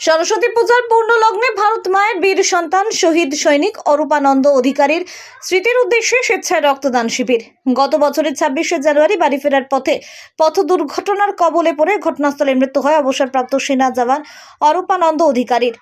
সরস্বতী পূজার পূর্ণ লগ্নে ভারত মায়ের বীর সন্তান শহীদ সৈনিক অরূপানন্দ অধিকারীর স্মৃতির উদ্দেশ্যে স্বেচ্ছায় রক্তদান শিবির। গত বছরের ছাব্বিশে জানুয়ারি বাড়ি ফেরার পথে পথ দুর্ঘটনার কবলে পড়ে ঘটনাস্থলে মৃত্যু হয় অবসরপ্রাপ্ত সেনা জওয়ান অরূপানন্দ অধিকারীর।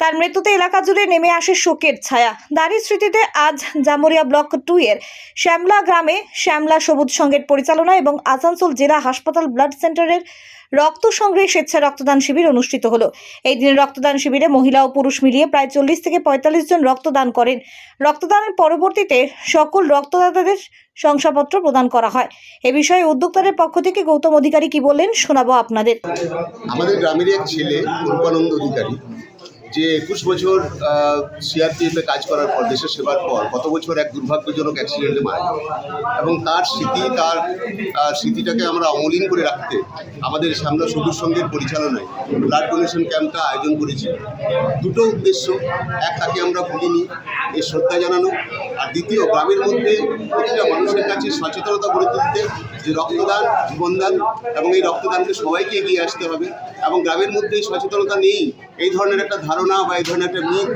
তার মৃত্যুতে এলাকা জুড়ে নেমে আসে শোকের ছায়া। দাঁড়ি স্মৃতিতে আজ জামুরিয়া ব্লক টু এর শ্যামলা গ্রামে শ্যামলা সবুজ সংঘের পরিচালনা এবং আসানসোল জেলা হাসপাতাল ব্লাড সেন্টারের রক্ত সংগ্রহে স্বেচ্ছা রক্তদান শিবির অনুষ্ঠিত হলো। এই দিন রক্তদান শিবিরে মহিলা ও পুরুষ মিলিয়ে প্রায় চল্লিশ থেকে পঁয়তাল্লিশ জন রক্তদান করেন। রক্তদানের পরবর্তীতে সকল রক্তদাতাদের শংসাপত্র প্রদান করা হয়। এ বিষয়ে উদ্যোক্তাদের পক্ষ থেকে গৌতম অধিকারী কি বললেন শোনাবো আপনাদের। আমাদের গ্রামেরই এক ছেলে অধিকারী। যে একুশ বছর সিআরপিএফে কাজ করার পর, দেশের সেবার পর গত বছর এক দুর্ভাগ্যজনক অ্যাক্সিডেন্টে মারা যায় এবং তার স্মৃতি, তার স্মৃতিটাকে আমরা অমলিন করে রাখতে আমাদের সামনে সবুজ সঙ্গের পরিচালনায় ব্লাড ডোনেশন ক্যাম্পটা আয়োজন করেছি। দুটো উদ্দেশ্য, এক, তাকে আমরা ভুলিনি এই শ্রদ্ধা জানানো, আর দ্বিতীয়, গ্রামের মধ্যে প্রতিটা মানুষের কাছে সচেতনতা গড়ে তুলতে যে রক্তদান, জীবনদান, এবং এই রক্তদানকে সবাইকে এগিয়ে আসতে হবে, এবং গ্রামের মধ্যে এই সচেতনতা নেই এই ধরনের একটা ধারণা বা এই ধরনের একটা মিথ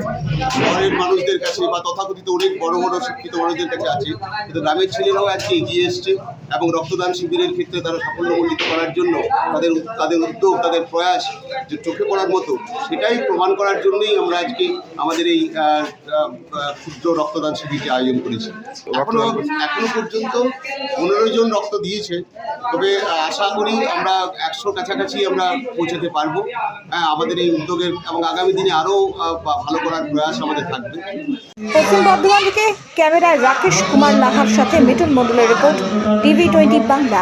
শহরের মানুষদের কাছে বা তথাকথিত অনেক বড় বড় শিক্ষিত মানুষদের কাছে আছে। কিন্তু গ্রামের ছেলেরাও আজকে এগিয়ে এসছে এবং রক্তদান শিবিরের ক্ষেত্রে তারা সাফল্যমণ্ডিত করার জন্য তাদের তাদের উদ্যোগ, তাদের প্রয়াস যে চোখে পড়ার মতো সেটাই প্রমাণ করার জন্যই আমরা আজকে আমাদের এই ক্ষুদ্র রক্তদান শিবিরটি আয়োজন করেছি। এখনও এখনও পর্যন্ত পনেরো জন রক্ত দিয়েছে। তবে আশা করি আমরা একশোর কাছাকাছি আমরা পৌঁছাতে পারব। হ্যাঁ আমাদের এই উদ্যোগের এবং আগামী দিনে আরও ভালো করার প্রয়াস আমাদের থাকবে। পশ্চিম বর্ধমান থেকে ক্যামেরায় রাকেশ কুমার লাহার সাথে মিটন মন্ডলের report, TV twenty Bangla.